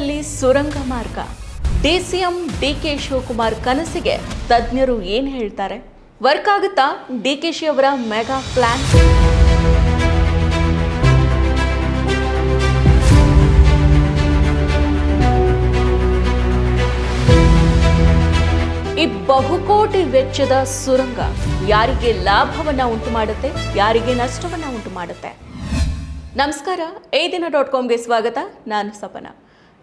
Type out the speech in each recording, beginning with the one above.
ಬೆಂಗಳೂರಿನಲ್ಲಿ ಸುರಂಗ ಮಾರ್ಗ. ಡಿಸಿಎಂ ಡಿಕೆ ಶಿವಕುಮಾರ್ ಕನಸಿಗೆ ತಜ್ಞರು ಏನು ಹೇಳ್ತಾರೆ? ವರ್ಕ್ ಆಗುತ್ತಾ? ಡಿಕೆಶಿ ಅವರ ಮೆಗಾ ಪ್ಲಾನ್? ಈ ಬಹುಕೋಟಿ ವೆಚ್ಚದ ಸುರಂಗ ಯಾರಿಗೆ ಲಾಭವನ್ನ ಉಂಟು ಮಾಡುತ್ತೆ? ಯಾರಿಗೆ ನಷ್ಟವನ್ನ ಉಂಟು ಮಾಡುತ್ತೆ? ನಮಸ್ಕಾರ ಏ ದಿನ ಡಾಟ್ ಕಾಮ್ಗೆ ಸ್ವಾಗತ. ನಾನು ಸಪನ.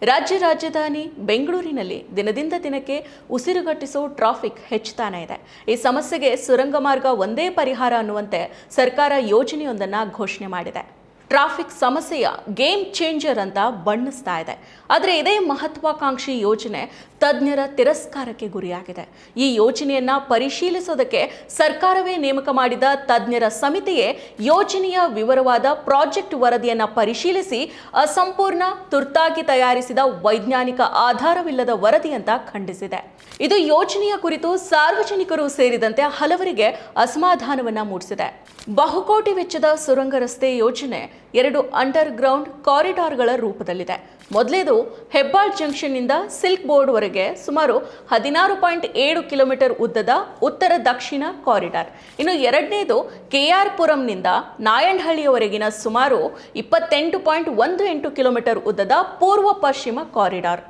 ರಾಜ್ಯ ರಾಜಧಾನಿ ಬೆಂಗಳೂರಿನಲ್ಲಿ ದಿನದಿಂದ ದಿನಕ್ಕೆ ಉಸಿರುಗಟ್ಟಿಸೋ ಟ್ರಾಫಿಕ್ ಹೆಚ್ಚುತ್ತಾನೆ ಇದೆ. ಈ ಸಮಸ್ಯೆಗೆ ಸುರಂಗ ಮಾರ್ಗ ಒಂದೇ ಪರಿಹಾರ ಅನ್ನುವಂತೆ ಸರ್ಕಾರ ಯೋಜನೆಯೊಂದನ್ನು ಘೋಷಣೆ ಮಾಡಿದೆ. ಟ್ರಾಫಿಕ್ ಸಮಸ್ಯೆಯ ಗೇಮ್ ಚೇಂಜರ್ ಅಂತ ಬಣ್ಣಿಸ್ತಾ ಇದೆ. ಆದರೆ ಇದೇ ಮಹತ್ವಾಕಾಂಕ್ಷಿ ಯೋಜನೆ ತಜ್ಞರ ತಿರಸ್ಕಾರಕ್ಕೆ ಗುರಿಯಾಗಿದೆ. ಈ ಯೋಜನೆಯನ್ನ ಪರಿಶೀಲಿಸೋದಕ್ಕೆ ಸರ್ಕಾರವೇ ನೇಮಕ ಮಾಡಿದ ತಜ್ಞರ ಸಮಿತಿಯೇ ಯೋಜನೆಯ ವಿವರವಾದ ಪ್ರಾಜೆಕ್ಟ್ ವರದಿಯನ್ನು ಪರಿಶೀಲಿಸಿ ಅಸಂಪೂರ್ಣ ತುರ್ತಾಗಿ ತಯಾರಿಸಿದ ವೈಜ್ಞಾನಿಕ ಆಧಾರವಿಲ್ಲದ ವರದಿ ಅಂತ ಖಂಡಿಸಿದೆ. ಇದು ಯೋಜನೆಯ ಕುರಿತು ಸಾರ್ವಜನಿಕರು ಸೇರಿದಂತೆ ಹಲವರಿಗೆ ಅಸಮಾಧಾನವನ್ನ ಮೂಡಿಸಿದೆ. ಬಹುಕೋಟಿ ವೆಚ್ಚದ ಸುರಂಗ ರಸ್ತೆ ಯೋಜನೆ ಎರಡು ಅಂಡರ್ ಗ್ರೌಂಡ್ ಕಾರಿಡಾರ್ಗಳ ರೂಪದಲ್ಲಿದೆ. ಮೊದಲೇದು ಹೆಬ್ಬಾಳ್ ಜಂಕ್ಷನ್ನಿಂದ ಸಿಲ್ಕ್ ಬೋರ್ಡ್ವರೆಗೆ ಸುಮಾರು ಹದಿನಾರು ಪಾಯಿಂಟ್ ಏಳು ಕಿಲೋಮೀಟರ್ ಉದ್ದದ ಉತ್ತರ ದಕ್ಷಿಣ ಕಾರಿಡಾರ್. ಇನ್ನು ಎರಡನೇದು ಕೆಆರ್ ಪುರಂನಿಂದ ನಾಯಂಡಹಳ್ಳಿಯವರೆಗಿನ ಸುಮಾರು ಇಪ್ಪತ್ತೆಂಟು ಪಾಯಿಂಟ್ ಒಂದು ಎಂಟು ಕಿಲೋಮೀಟರ್ ಉದ್ದದ ಪೂರ್ವ ಪಶ್ಚಿಮ ಕಾರಿಡಾರ್.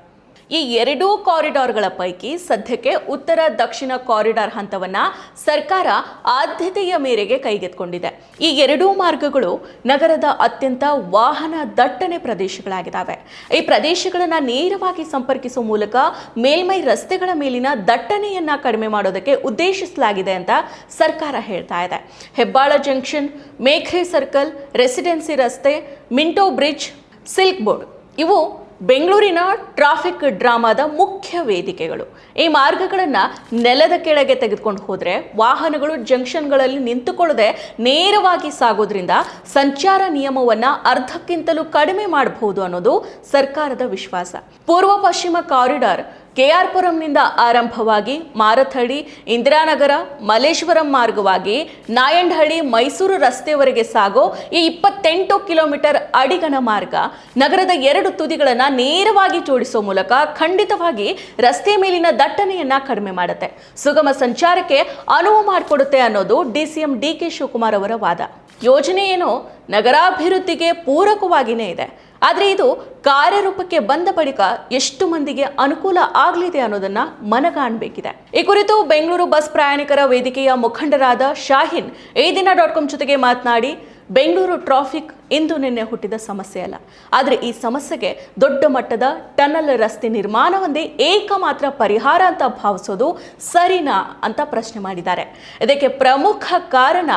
ಈ ಎರಡೂ ಕಾರಿಡಾರ್ಗಳ ಪೈಕಿ ಸದ್ಯಕ್ಕೆ ಉತ್ತರ ದಕ್ಷಿಣ ಕಾರಿಡಾರ್ ಹಂತವನ್ನ ಸರ್ಕಾರ ಆದ್ಯತೆಯ ಮೇರೆಗೆ ಕೈಗೆತ್ತಿಕೊಂಡಿದೆ. ಈ ಎರಡೂ ಮಾರ್ಗಗಳು ನಗರದ ಅತ್ಯಂತ ವಾಹನ ದಟ್ಟಣೆ ಪ್ರದೇಶಗಳಾಗಿದ್ದಾವೆ ಈ ಪ್ರದೇಶಗಳನ್ನು ನೇರವಾಗಿ ಸಂಪರ್ಕಿಸುವ ಮೂಲಕ ಮೇಲ್ಮೈ ರಸ್ತೆಗಳ ಮೇಲಿನ ದಟ್ಟಣೆಯನ್ನು ಕಡಿಮೆ ಮಾಡೋದಕ್ಕೆ ಉದ್ದೇಶಿಸಲಾಗಿದೆ ಅಂತ ಸರ್ಕಾರ ಹೇಳ್ತಾ ಇದೆ. Hebbal junction Mekhri circle, residency ರಸ್ತೆ, ಮಿಂಟೋ ಬ್ರಿಡ್ಜ್, ಸಿಲ್ಕ್ ಬೋರ್ಡ್ ಇವು ಬೆಂಗಳೂರಿನ ಟ್ರಾಫಿಕ್ ಡ್ರಾಮಾದ ಮುಖ್ಯ ವೇದಿಕೆಗಳು. ಈ ಮಾರ್ಗಗಳನ್ನು ನೆಲದ ಕೆಳಗೆ ತೆಗೆದುಕೊಂಡು ಹೋದರೆ, ವಾಹನಗಳು ಜಂಕ್ಷನ್ಗಳಲ್ಲಿ ನಿಂತುಕೊಳ್ಳದೆ ನೇರವಾಗಿ ಸಾಗೋದ್ರಿಂದ ಸಂಚಾರ ನಿಯಮವನ್ನು ಅರ್ಧಕ್ಕಿಂತಲೂ ಕಡಿಮೆ ಮಾಡಬಹುದು ಅನ್ನೋದು ಸರ್ಕಾರದ ವಿಶ್ವಾಸ. ಪೂರ್ವ ಪಶ್ಚಿಮ ಕಾರಿಡಾರ್ ಕೆಆರ್ ಪುರಂನಿಂದ ಆರಂಭವಾಗಿ ಮಾರಥಹಳ್ಳಿ ಇಂದಿರಾನಗರ, ಮಲ್ಲೇಶ್ವರಂ ಮಾರ್ಗವಾಗಿ ನಾಯಂಡಹಳ್ಳಿ, ಮೈಸೂರು ರಸ್ತೆವರೆಗೆ ಸಾಗೋ ಈ ಇಪ್ಪತ್ತೆಂಟು ಕಿಲೋಮೀಟರ್ ಅಡಿಗಣ ಮಾರ್ಗ ನಗರದ ಎರಡು ತುದಿಗಳನ್ನು ನೇರವಾಗಿ ಜೋಡಿಸೋ ಮೂಲಕ ಖಂಡಿತವಾಗಿ ರಸ್ತೆ ಮೇಲಿನ ದಟ್ಟಣೆಯನ್ನು ಕಡಿಮೆ ಮಾಡುತ್ತೆ. ಸುಗಮ ಸಂಚಾರಕ್ಕೆ ಅನುವು ಮಾಡಿಕೊಡುತ್ತೆ ಅನ್ನೋದು ಡಿಸಿಎಂ ಡಿ ಕೆ ಶಿವಕುಮಾರ್ ಅವರ ವಾದ. ಯೋಜನೆ ಏನು ನಗರಾಭಿವೃದ್ಧಿಗೆ ಪೂರಕವಾಗಿಯೇ ಇದೆ. ಆದರೆ ಇದು ಕಾರ್ಯರೂಪಕ್ಕೆ ಬಂದ ಬಳಿಕ ಎಷ್ಟು ಮಂದಿಗೆ ಅನುಕೂಲ ಆಗಲಿದೆ ಅನ್ನೋದನ್ನ ಮನಗಾಣಬೇಕಿದೆ ಈ ಕುರಿತು ಬೆಂಗಳೂರು ಬಸ್ ಪ್ರಯಾಣಿಕರ ವೇದಿಕೆಯ ಮುಖಂಡರಾದ ಶಾಹಿನ್ ಈ ದಿನ ಡಾಟ್ ಕಾಮ್ ಜೊತೆಗೆ ಮಾತನಾಡಿ ಬೆಂಗಳೂರು ಟ್ರಾಫಿಕ್ ಇಂದು ನಿನ್ನೆ ಹುಟ್ಟಿದ ಸಮಸ್ಯೆ ಅಲ್ಲ. ಆದರೆ ಈ ಸಮಸ್ಯೆಗೆ ದೊಡ್ಡ ಮಟ್ಟದ ಟನಲ್ ರಸ್ತೆ ನಿರ್ಮಾಣವೊಂದೇ ಏಕಮಾತ್ರ ಪರಿಹಾರ ಅಂತ ಭಾವಿಸೋದು ಸರಿನಾ ಅಂತ ಪ್ರಶ್ನೆ ಮಾಡಿದ್ದಾರೆ. ಇದಕ್ಕೆ ಪ್ರಮುಖ ಕಾರಣ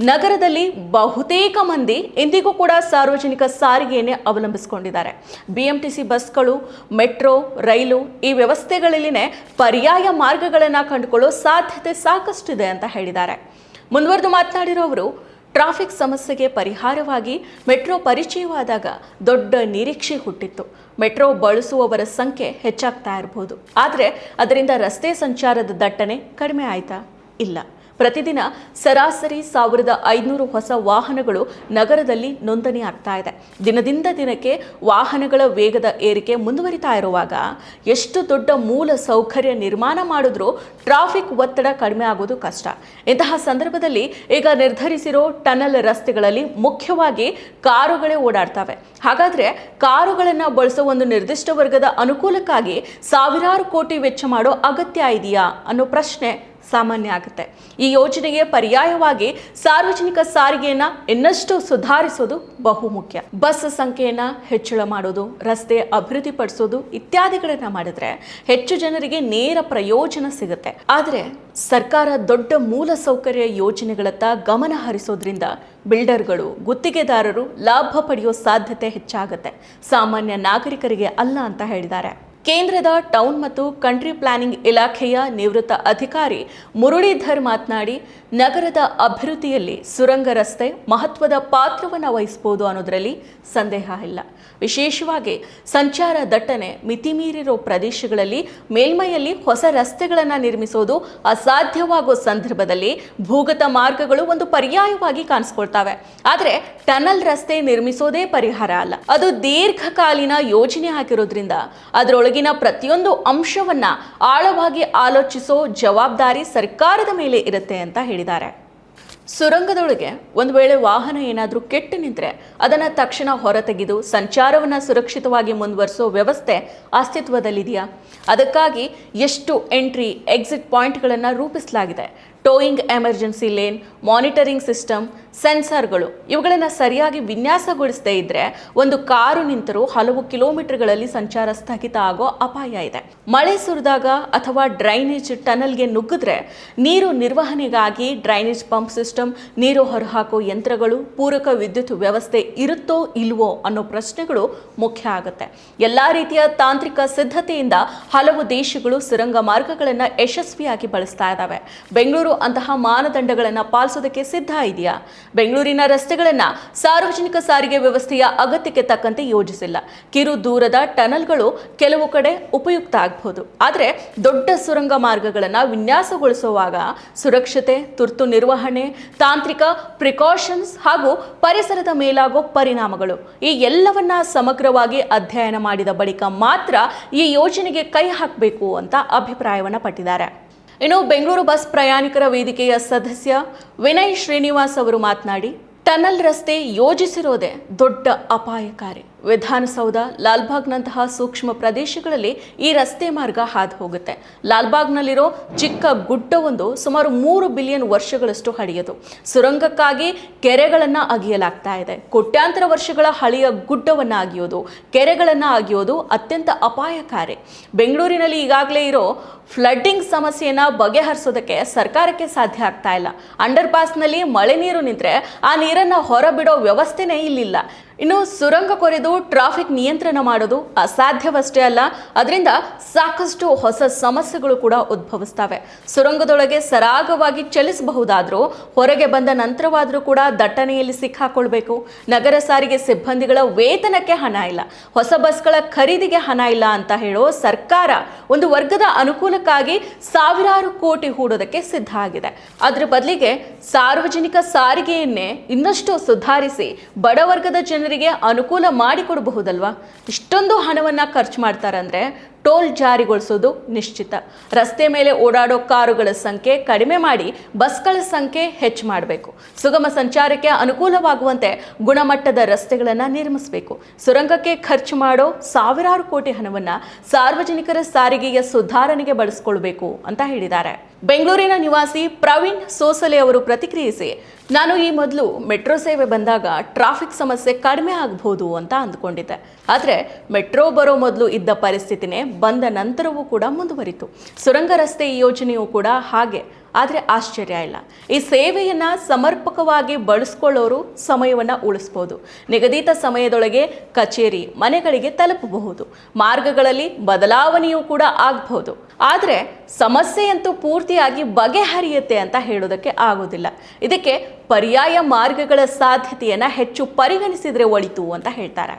ನಗರದಲ್ಲಿ ಬಹುತೇಕ ಮಂದಿ ಇಂದಿಗೂ ಕೂಡ ಸಾರ್ವಜನಿಕ ಸಾರಿಗೆಯನ್ನೇ ಅವಲಂಬಿಸಿಕೊಂಡಿದ್ದಾರೆ. ಬಿ ಎಂ ಟಿ ಸಿ ಬಸ್ಗಳು, ಮೆಟ್ರೋ, ರೈಲು ಈ ವ್ಯವಸ್ಥೆಗಳಲ್ಲಿನೇ ಪರ್ಯಾಯ ಮಾರ್ಗಗಳನ್ನು ಕಂಡುಕೊಳ್ಳೋ ಸಾಧ್ಯತೆ ಸಾಕಷ್ಟಿದೆ ಅಂತ ಹೇಳಿದ್ದಾರೆ. ಮುಂದುವರೆದು ಮಾತನಾಡಿರೋ ಅವರು ಟ್ರಾಫಿಕ್ ಸಮಸ್ಯೆಗೆ ಪರಿಹಾರವಾಗಿ ಮೆಟ್ರೋ ಪರಿಚಯವಾದಾಗ ದೊಡ್ಡ ನಿರೀಕ್ಷೆ ಹುಟ್ಟಿತ್ತು. ಮೆಟ್ರೋ ಬಳಸುವವರ ಸಂಖ್ಯೆ ಹೆಚ್ಚಾಗ್ತಾ ಇರಬಹುದು ಆದರೆ ಅದರಿಂದ ರಸ್ತೆ ಸಂಚಾರದ ದಟ್ಟಣೆ ಕಡಿಮೆ ಆಯ್ತಾ? ಇಲ್ಲ. ಪ್ರತಿದಿನ ಸರಾಸರಿ ಸಾವಿರದ ಐದುನೂರು ಹೊಸ ವಾಹನಗಳು ನಗರದಲ್ಲಿ ನೋಂದಣಿ ಆಗ್ತಾ ಇದೆ. ದಿನದಿಂದ ದಿನಕ್ಕೆ ವಾಹನಗಳ ವೇಗದ ಏರಿಕೆ ಮುಂದುವರಿತಾ ಇರುವಾಗ ಎಷ್ಟು ದೊಡ್ಡ ಮೂಲ ಸೌಕರ್ಯ ನಿರ್ಮಾಣ ಮಾಡಿದ್ರೂ ಟ್ರಾಫಿಕ್ ಒತ್ತಡ ಕಡಿಮೆ ಆಗೋದು ಕಷ್ಟ. ಇಂತಹ ಸಂದರ್ಭದಲ್ಲಿ ಈಗ ನಿರ್ಧರಿಸಿರೋ ಟನಲ್ ರಸ್ತೆಗಳಲ್ಲಿ ಮುಖ್ಯವಾಗಿ ಕಾರುಗಳೇ ಓಡಾಡ್ತವೆ. ಹಾಗಾದ್ರೆ ಕಾರುಗಳನ್ನು ಬಳಸೋ ಒಂದು ನಿರ್ದಿಷ್ಟ ವರ್ಗದ ಅನುಕೂಲಕ್ಕಾಗಿ ಸಾವಿರಾರು ಕೋಟಿ ವೆಚ್ಚ ಮಾಡೋ ಅಗತ್ಯ ಇದೆಯಾ ಅನ್ನೋ ಪ್ರಶ್ನೆ ಸಾಮಾನ್ಯ ಆಗುತ್ತೆ. ಈ ಯೋಜನೆಗೆ ಪರ್ಯಾಯವಾಗಿ ಸಾರ್ವಜನಿಕ ಸಾರಿಗೆಯನ್ನ ಇನ್ನಷ್ಟು ಸುಧಾರಿಸೋದು ಬಹುಮುಖ್ಯ ಬಸ್ ಸಂಖ್ಯೆಯನ್ನ ಹೆಚ್ಚಳ ಮಾಡೋದು, ರಸ್ತೆ ಅಭಿವೃದ್ಧಿಪಡಿಸೋದು ಇತ್ಯಾದಿಗಳನ್ನ ಮಾಡಿದ್ರೆ ಹೆಚ್ಚು ಜನರಿಗೆ ನೇರ ಪ್ರಯೋಜನ ಸಿಗುತ್ತೆ. ಆದರೆ ಸರ್ಕಾರ ದೊಡ್ಡ ಮೂಲ ಸೌಕರ್ಯ ಯೋಜನೆಗಳತ್ತ ಗಮನ ಹರಿಸೋದ್ರಿಂದ ಬಿಲ್ಡರ್ಗಳು, ಗುತ್ತಿಗೆದಾರರು ಲಾಭ ಪಡೆಯೋ ಸಾಧ್ಯತೆ ಹೆಚ್ಚಾಗುತ್ತೆ. ಸಾಮಾನ್ಯ ನಾಗರಿಕರಿಗೆ ಅಲ್ಲ ಅಂತ ಹೇಳಿದ್ದಾರೆ. ಕೇಂದ್ರದ ಟೌನ್ ಮತ್ತು ಕಂಟ್ರಿ ಪ್ಲಾನಿಂಗ್ ಇಲಾಖೆಯ ನಿವೃತ್ತ ಅಧಿಕಾರಿ ಮುರಳೀಧರ್ ಮಾತನಾಡಿ ನಗರದ ಅಭಿವೃದ್ಧಿಯಲ್ಲಿ ಸುರಂಗ ರಸ್ತೆ ಮಹತ್ವದ ಪಾತ್ರವನ್ನು ವಹಿಸಬಹುದು ಅನ್ನೋದರಲ್ಲಿ ಸಂದೇಹ ಇಲ್ಲ. ವಿಶೇಷವಾಗಿ ಸಂಚಾರ ದಟ್ಟಣೆ, ಮಿತಿಮೀರಿರೋ ಪ್ರದೇಶಗಳಲ್ಲಿ ಮೇಲ್ಮೈಯಲ್ಲಿ ಹೊಸ ರಸ್ತೆಗಳನ್ನು ನಿರ್ಮಿಸೋದು ಅಸಾಧ್ಯವಾಗೋ ಸಂದರ್ಭದಲ್ಲಿ ಭೂಗತ ಮಾರ್ಗಗಳು ಒಂದು ಪರ್ಯಾಯವಾಗಿ ಕಾಣಿಸ್ಕೊಳ್ತವೆ. ಆದರೆ ಟನಲ್ ರಸ್ತೆ ನಿರ್ಮಿಸೋದೇ ಪರಿಹಾರ ಅಲ್ಲ. ಅದು ದೀರ್ಘಕಾಲೀನ ಯೋಜನೆ ಆಗಿರೋದ್ರಿಂದ ಅದರೊಳಗಿನ ಪ್ರತಿಯೊಂದು ಅಂಶವನ್ನ ಆಳವಾಗಿ ಆಲೋಚಿಸೋ ಜವಾಬ್ದಾರಿ ಸರ್ಕಾರದ ಮೇಲೆ ಇರುತ್ತೆ ಅಂತ ಹೇಳಿದ್ದಾರೆ. ಸುರಂಗದೊಳಗೆ ಒಂದು ವೇಳೆ ವಾಹನ ಏನಾದರೂ ಕೆಟ್ಟು ನಿಂತರೆ, ಅದನ್ನು ತಕ್ಷಣ ಹೊರತೆಗೆದು ಸಂಚಾರವನ್ನು ಸುರಕ್ಷಿತವಾಗಿ ಮುಂದುವರಿಸೋ ವ್ಯವಸ್ಥೆ ಅಸ್ತಿತ್ವದಲ್ಲಿದೆಯಾ? ಅದಕ್ಕಾಗಿ ಎಷ್ಟು ಎಂಟ್ರಿ, ಎಕ್ಸಿಟ್ ಪಾಯಿಂಟ್ಗಳನ್ನು ರೂಪಿಸಲಾಗಿದೆ. Towing emergency lane, monitoring system ಸೆನ್ಸಾರ್ಗಳು. ಇವುಗಳನ್ನು ಸರಿಯಾಗಿ ವಿನ್ಯಾಸಗೊಳಿಸದೇ ಇದ್ರೆ ಒಂದು ಕಾರು ನಿಂತರೂ ಹಲವು ಕಿಲೋಮೀಟರ್ಗಳಲ್ಲಿ ಸಂಚಾರ ಸ್ಥಗಿತ ಆಗೋ ಅಪಾಯ ಇದೆ. ಮಳೆ ಸುರಿದಾಗ ಅಥವಾ ಡ್ರೈನೇಜ್ ಟನಲ್ಗೆ ನುಗ್ಗಿದ್ರೆ ನೀರು ನಿರ್ವಹಣೆಗಾಗಿ ಡ್ರೈನೇಜ್ ಪಂಪ್ ಸಿಸ್ಟಮ್, ನೀರು ಹೊರಹಾಕೋ ಯಂತ್ರಗಳು, ಪೂರಕ ವಿದ್ಯುತ್ ವ್ಯವಸ್ಥೆ ಇರುತ್ತೋ ಇಲ್ವೋ ಅನ್ನೋ ಪ್ರಶ್ನೆಗಳು ಮುಖ್ಯ ಆಗುತ್ತೆ. ಎಲ್ಲ ರೀತಿಯ ತಾಂತ್ರಿಕ ಸಿದ್ಧತೆಯಿಂದ ಹಲವು ದೇಶಗಳು ಸುರಂಗ ಮಾರ್ಗಗಳನ್ನು ಯಶಸ್ವಿಯಾಗಿ ಬಳಸ್ತಾ ಇದ್ದಾವೆ ಬೆಂಗಳೂರು ಅಂತಹ ಮಾನದಂಡಗಳನ್ನು ಪಾಲಿಸೋದಕ್ಕೆ ಸಿದ್ಧ ಇದೆಯಾ ಬೆಂಗಳೂರಿನ ರಸ್ತೆಗಳನ್ನು ಸಾರ್ವಜನಿಕ ಸಾರಿಗೆ ವ್ಯವಸ್ಥೆಯ ಅಗತ್ಯಕ್ಕೆ ತಕ್ಕಂತೆ ಯೋಜಿಸಿಲ್ಲ. ಕಿರು ದೂರದ ಟನಲ್ಗಳು ಕೆಲವು ಕಡೆ ಉಪಯುಕ್ತ ಆಗಬಹುದು ಆದರೆ ದೊಡ್ಡ ಸುರಂಗ ಮಾರ್ಗಗಳನ್ನು ವಿನ್ಯಾಸಗೊಳಿಸುವಾಗ ಸುರಕ್ಷತೆ, ತುರ್ತು ನಿರ್ವಹಣೆ, ತಾಂತ್ರಿಕ ಪ್ರಿಕಾಷನ್ಸ್ ಹಾಗೂ ಪರಿಸರದ ಮೇಲಾಗೋ ಪರಿಣಾಮಗಳು ಈ ಎಲ್ಲವನ್ನ ಸಮಗ್ರವಾಗಿ ಅಧ್ಯಯನ ಮಾಡಿದ ಬಳಿಕ ಮಾತ್ರ ಈ ಯೋಜನೆಗೆ ಕೈ ಹಾಕಬೇಕು ಅಂತ ಅಭಿಪ್ರಾಯವನ್ನು ಪಟ್ಟಿದ್ದಾರೆ. ಇನ್ನು ಬೆಂಗಳೂರು ಬಸ್ ಪ್ರಯಾಣಿಕರ ವೇದಿಕೆಯ ಸದಸ್ಯ ವಿನಯ್ ಶ್ರೀನಿವಾಸ್ ಅವರು ಮಾತನಾಡಿ, ಟನಲ್ ರಸ್ತೆ ಯೋಜಿಸಿರೋದೇ ದೊಡ್ಡ ಅಪಾಯಕಾರಿ. ವಿಧಾನಸೌಧ, ಲಾಲ್ಬಾಗ್ನಂತಹ ಸೂಕ್ಷ್ಮ ಪ್ರದೇಶಗಳಲ್ಲಿ ಈ ರಸ್ತೆ ಮಾರ್ಗ ಹಾದು ಹೋಗುತ್ತೆ. ಲಾಲ್ಬಾಗ್ನಲ್ಲಿರೋ ಚಿಕ್ಕ ಗುಡ್ಡವೊಂದು ಸುಮಾರು ಮೂರು ಬಿಲಿಯನ್ ವರ್ಷಗಳಷ್ಟು ಹಳೆಯದು. ಸುರಂಗಕ್ಕಾಗಿ ಕೆರೆಗಳನ್ನು ಅಗಿಯಲಾಗ್ತಾ ಇದೆ. ಕೋಟ್ಯಾಂತರ ವರ್ಷಗಳ ಹಳೆಯ ಗುಡ್ಡವನ್ನು ಅಗಿಯೋದು, ಕೆರೆಗಳನ್ನು ಅಗಿಯೋದು ಅತ್ಯಂತ ಅಪಾಯಕಾರಿ. ಬೆಂಗಳೂರಿನಲ್ಲಿ ಈಗಾಗಲೇ ಇರೋ ಫ್ಲಡ್ಡಿಂಗ್ ಸಮಸ್ಯೆಯನ್ನು ಬಗೆಹರಿಸೋದಕ್ಕೆ ಸರ್ಕಾರಕ್ಕೆ ಸಾಧ್ಯ ಆಗ್ತಾ ಇಲ್ಲ. ಅಂಡರ್ ಪಾಸ್ನಲ್ಲಿ ಮಳೆ ನೀರು ನಿಂತರೆ ಆ ನೀರನ್ನು ಹೊರಬಿಡೋ ವ್ಯವಸ್ಥೆನೇ ಇಲ್ಲಿಲ್ಲ. ಇನ್ನು ಸುರಂಗ ಕೊರೆದು ಟ್ರಾಫಿಕ್ ನಿಯಂತ್ರಣ ಮಾಡೋದು ಅಸಾಧ್ಯವಷ್ಟೇ ಅಲ್ಲ, ಅದರಿಂದ ಸಾಕಷ್ಟು ಹೊಸ ಸಮಸ್ಯೆಗಳು ಕೂಡ ಉದ್ಭವಿಸ್ತವೆ. ಸುರಂಗದೊಳಗೆ ಸರಾಗವಾಗಿ ಚಲಿಸಬಹುದಾದರೂ, ಹೊರಗೆ ಬಂದ ನಂತರವಾದರೂ ಕೂಡ ದಟ್ಟಣೆಯಲ್ಲಿ ಸಿಕ್ಕಾಕೊಳ್ಬೇಕು. ನಗರ ಸಾರಿಗೆ ಸಿಬ್ಬಂದಿಗಳ ವೇತನಕ್ಕೆ ಹಣ ಇಲ್ಲ. ಹೊಸ ಬಸ್ಗಳ ಖರೀದಿಗೆ ಹಣ ಇಲ್ಲ ಅಂತ ಹೇಳೋ ಸರ್ಕಾರ ಒಂದು ವರ್ಗದ ಅನುಕೂಲಕ್ಕಾಗಿ ಸಾವಿರಾರು ಕೋಟಿ ಹೂಡೋದಕ್ಕೆ ಸಿದ್ಧ ಆಗಿದೆ. ಅದ್ರ ಬದಲಿಗೆ ಸಾರ್ವಜನಿಕ ಸಾರಿಗೆಯನ್ನೇ ಇನ್ನಷ್ಟು ಸುಧಾರಿಸಿ ಬಡವರ್ಗದ ಜನರಿಗೆ ಅನುಕೂಲ ಮಾಡಿಕೊಡಬಹುದಲ್ವಾ? ಇಷ್ಟೊಂದು ಹಣವನ್ನ ಖರ್ಚು ಮಾಡ್ತಾರಂದ್ರೆ ಟೋಲ್ ಜಾರಿಗೊಳಿಸೋದು ನಿಶ್ಚಿತ. ರಸ್ತೆ ಮೇಲೆ ಓಡಾಡೋ ಕಾರುಗಳ ಸಂಖ್ಯೆ ಕಡಿಮೆ ಮಾಡಿ ಬಸ್ಗಳ ಸಂಖ್ಯೆ ಹೆಚ್ಚು ಮಾಡಬೇಕು. ಸುಗಮ ಸಂಚಾರಕ್ಕೆ ಅನುಕೂಲವಾಗುವಂತೆ ಗುಣಮಟ್ಟದ ರಸ್ತೆಗಳನ್ನು ನಿರ್ಮಿಸಬೇಕು. ಸುರಂಗಕ್ಕೆ ಖರ್ಚು ಮಾಡೋ ಸಾವಿರಾರು ಕೋಟಿ ಹಣವನ್ನು ಸಾರ್ವಜನಿಕರ ಸಾರಿಗೆಯ ಸುಧಾರಣೆಗೆ ಬಳಸಿಕೊಳ್ಬೇಕು ಅಂತ ಹೇಳಿದ್ದಾರೆ. ಬೆಂಗಳೂರಿನ ನಿವಾಸಿ ಪ್ರವೀಣ್ ಸೋಸಲೆ ಅವರು ಪ್ರತಿಕ್ರಿಯಿಸಿ, ನಾನು ಈ ಮೊದಲು ಮೆಟ್ರೋ ಸೇವೆ ಬಂದಾಗ ಟ್ರಾಫಿಕ್ ಸಮಸ್ಯೆ ಕಡಿಮೆ ಆಗಬಹುದು ಅಂತ ಅಂದ್ಕೊಂಡಿದ್ದೆ. ಆದರೆ ಮೆಟ್ರೋ ಬರೋ ಮೊದಲು ಇದ್ದ ಪರಿಸ್ಥಿತಿನೇ ಬಂದ ನಂತರವೂ ಕೂಡ ಮುಂದುವರಿತು. ಸುರಂಗ ರಸ್ತೆ ಯೋಜನೆಯು ಕೂಡ ಹಾಗೆ, ಆದರೆ ಆಶ್ಚರ್ಯ ಇಲ್ಲ. ಈ ಸೇವೆಯನ್ನ ಸಮರ್ಪಕವಾಗಿ ಬಳಸ್ಕೊಳ್ಳೋರು ಸಮಯವನ್ನು ಉಳಿಸ್ಬೋದು. ನಿಗದಿತ ಸಮಯದೊಳಗೆ ಕಚೇರಿ, ಮನೆಗಳಿಗೆ ತಲುಪಬಹುದು. ಮಾರ್ಗಗಳಲ್ಲಿ ಬದಲಾವಣೆಯೂ ಕೂಡ ಆಗಬಹುದು ಆದರೆ ಸಮಸ್ಯೆಯಂತೂ ಪೂರ್ತಿಯಾಗಿ ಬಗೆಹರಿಯುತ್ತೆ ಅಂತ ಹೇಳೋದಕ್ಕೆ ಆಗೋದಿಲ್ಲ. ಇದಕ್ಕೆ ಪರ್ಯಾಯ ಮಾರ್ಗಗಳ ಸಾಧ್ಯತೆಯನ್ನು ಹೆಚ್ಚು ಪರಿಗಣಿಸಿದರೆ ಒಳಿತು ಅಂತ ಹೇಳ್ತಾರೆ.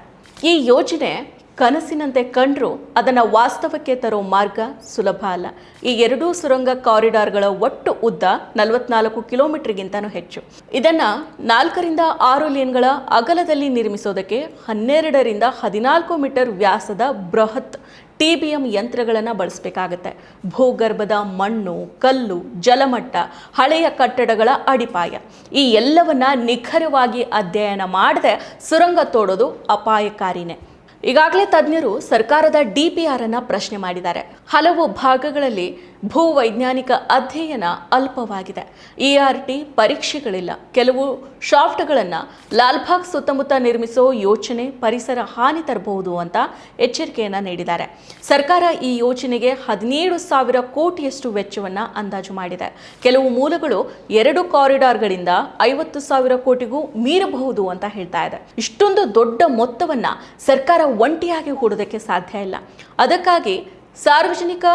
ಈ ಯೋಜನೆ ಕನಸಿನಂತೆ ಕಂಡ್ರೂ ಅದನ್ನು ವಾಸ್ತವಕ್ಕೆ ತರೋ ಮಾರ್ಗ ಸುಲಭ ಅಲ್ಲ. ಈ ಎರಡೂ ಸುರಂಗ ಕಾರಿಡಾರ್ಗಳ ಒಟ್ಟು ಉದ್ದ ನಲವತ್ನಾಲ್ಕು ಕಿಲೋಮೀಟರ್ಗಿಂತನೂ ಹೆಚ್ಚು. ಇದನ್ನು ನಾಲ್ಕರಿಂದ ಆರು ಲೇನ್ಗಳ ಅಗಲದಲ್ಲಿ ನಿರ್ಮಿಸೋದಕ್ಕೆ ಹನ್ನೆರಡರಿಂದ ಹದಿನಾಲ್ಕು ಮೀಟರ್ ವ್ಯಾಸದ ಬೃಹತ್ ಟಿ ಬಿ ಎಂ ಯಂತ್ರಗಳನ್ನು ಬಳಸಬೇಕಾಗತ್ತೆ. ಭೂಗರ್ಭದ ಮಣ್ಣು, ಕಲ್ಲು, ಜಲಮಟ್ಟ, ಹಳೆಯ ಕಟ್ಟಡಗಳ ಅಡಿಪಾಯ. ಈ ಎಲ್ಲವನ್ನ ನಿಖರವಾಗಿ ಅಧ್ಯಯನ ಮಾಡದೆ ಸುರಂಗ ತೋಡೋದು ಅಪಾಯಕಾರಿನೇ. ಈಗಾಗಲೇ ತಜ್ಞರು ಸರ್ಕಾರದ ಡಿ ಪಿ ಆರ್ ಅನ್ನ ಪ್ರಶ್ನೆ ಮಾಡಿದ್ದಾರೆ. ಹಲವು ಭಾಗಗಳಲ್ಲಿ ಭೂವೈಜ್ಞಾನಿಕ ಅಧ್ಯಯನ ಅಲ್ಪವಾಗಿದೆ. ಇಆರ್ಟಿ ಪರೀಕ್ಷೆಗಳಿಲ್ಲ. ಕೆಲವು ಶಾಫ್ಟ್ಗಳನ್ನು ಲಾಲ್ಬಾಗ್ ಸುತ್ತಮುತ್ತ ನಿರ್ಮಿಸೋ ಯೋಚನೆ ಪರಿಸರ ಹಾನಿ ತರಬಹುದು ಅಂತ ಎಚ್ಚರಿಕೆಯನ್ನು ನೀಡಿದ್ದಾರೆ. ಸರ್ಕಾರ ಈ ಯೋಜನೆಗೆ ಹದಿನೇಳು ಸಾವಿರ ಕೋಟಿಯಷ್ಟು ವೆಚ್ಚವನ್ನು ಅಂದಾಜು ಮಾಡಿದೆ. ಕೆಲವು ಮೂಲಗಳು ಎರಡು ಕಾರಿಡಾರ್ಗಳಿಂದ ಐವತ್ತು ಸಾವಿರ ಕೋಟಿಗೂ ಮೀರಬಹುದು ಅಂತ ಹೇಳ್ತಾ ಇದೆ. ಇಷ್ಟೊಂದು ದೊಡ್ಡ ಮೊತ್ತವನ್ನು ಸರ್ಕಾರ ಒಂಟಿಯಾಗಿ ಹೂಡೋದಕ್ಕೆ ಸಾಧ್ಯ ಇಲ್ಲ. ಅದಕ್ಕಾಗಿ ಸಾರ್ವಜನಿಕ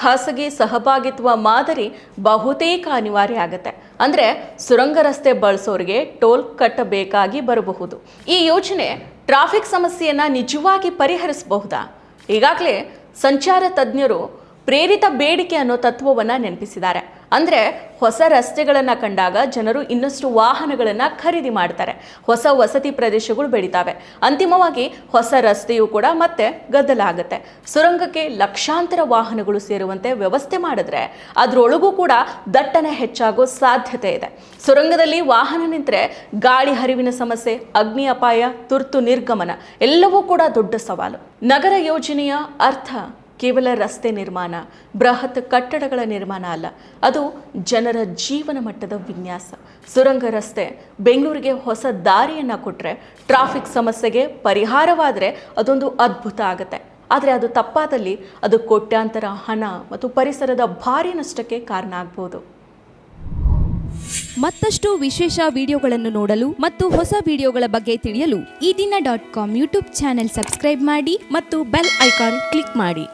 ಖಾಸಗಿ ಸಹಭಾಗಿತ್ವ ಮಾದರಿ ಬಹುತೇಕ ಅನಿವಾರ್ಯ ಆಗುತ್ತೆ. ಅಂದರೆ ಸುರಂಗ ರಸ್ತೆ ಬಳಸೋರಿಗೆ ಟೋಲ್ ಕಟ್ಟಬೇಕಾಗಿ ಬರಬಹುದು. ಈ ಯೋಜನೆ ಟ್ರಾಫಿಕ್ ಸಮಸ್ಯೆಯನ್ನು ನಿಜವಾಗಿ ಪರಿಹರಿಸಬಹುದಾ? ಈಗಾಗಲೇ ಸಂಚಾರ ತಜ್ಞರು ಪ್ರೇರಿತ ಬೇಡಿಕೆ ಅನ್ನೋ ತತ್ವವನ್ನು ನೆನಪಿಸಿದ್ದಾರೆ. ಅಂದರೆ ಹೊಸ ರಸ್ತೆಗಳನ್ನು ಕಂಡಾಗ ಜನರು ಇನ್ನಷ್ಟು ವಾಹನಗಳನ್ನು ಖರೀದಿ ಮಾಡ್ತಾರೆ. ಹೊಸ ವಸತಿ ಪ್ರದೇಶಗಳು ಬೆಳೀತಾವೆ. ಅಂತಿಮವಾಗಿ ಹೊಸ ರಸ್ತೆಯು ಕೂಡ ಮತ್ತೆ ಗದ್ದಲ ಆಗುತ್ತೆ ಸುರಂಗಕ್ಕೆ ಲಕ್ಷಾಂತರ ವಾಹನಗಳು ಸೇರುವಂತೆ ವ್ಯವಸ್ಥೆ ಮಾಡಿದ್ರೆ ಅದರೊಳಗೂ ಕೂಡ ದಟ್ಟಣೆ ಹೆಚ್ಚಾಗೋ ಸಾಧ್ಯತೆ ಇದೆ. ಸುರಂಗದಲ್ಲಿ ವಾಹನ ನಿಂತರೆ ಗಾಳಿ ಹರಿವಿನ ಸಮಸ್ಯೆ, ಅಗ್ನಿ ಅಪಾಯ, ತುರ್ತು ನಿರ್ಗಮನ ಎಲ್ಲವೂ ಕೂಡ ದೊಡ್ಡ ಸವಾಲು. ನಗರ ಯೋಜನೆಯ ಅರ್ಥ? ಕೇವಲ ರಸ್ತೆ ನಿರ್ಮಾಣ, ಬೃಹತ್ ಕಟ್ಟಡಗಳ ನಿರ್ಮಾಣ ಅಲ್ಲ, ಅದು ಜನರ ಜೀವನ ಮಟ್ಟದ ವಿನ್ಯಾಸ. ಸುರಂಗ ರಸ್ತೆ, ಬೆಂಗಳೂರಿಗೆ ಹೊಸ ದಾರಿಯನ್ನು ಕೊಟ್ಟರೆ ಟ್ರಾಫಿಕ್ ಸಮಸ್ಯೆಗೆ ಪರಿಹಾರವಾದರೆ ಅದೊಂದು ಅದ್ಭುತ ಆಗುತ್ತೆ. ಆದರೆ ಅದು ತಪ್ಪಾದಲ್ಲಿ ಅದು ಕೋಟ್ಯಾಂತರ ಹಣ ಮತ್ತು ಪರಿಸರದ ಭಾರಿ ನಷ್ಟಕ್ಕೆ ಕಾರಣ ಆಗ್ಬೋದು. ಮತ್ತಷ್ಟು ವಿಶೇಷ ವಿಡಿಯೋಗಳನ್ನು ನೋಡಲು ಮತ್ತು ಹೊಸ ವಿಡಿಯೋಗಳ ಬಗ್ಗೆ ತಿಳಿಯಲು Ee Dina dot com YouTube channel subscribe ಮಾಡಿ ಮತ್ತು ಬೆಲ್ ಐಕಾನ್ ಕ್ಲಿಕ್ ಮಾಡಿ.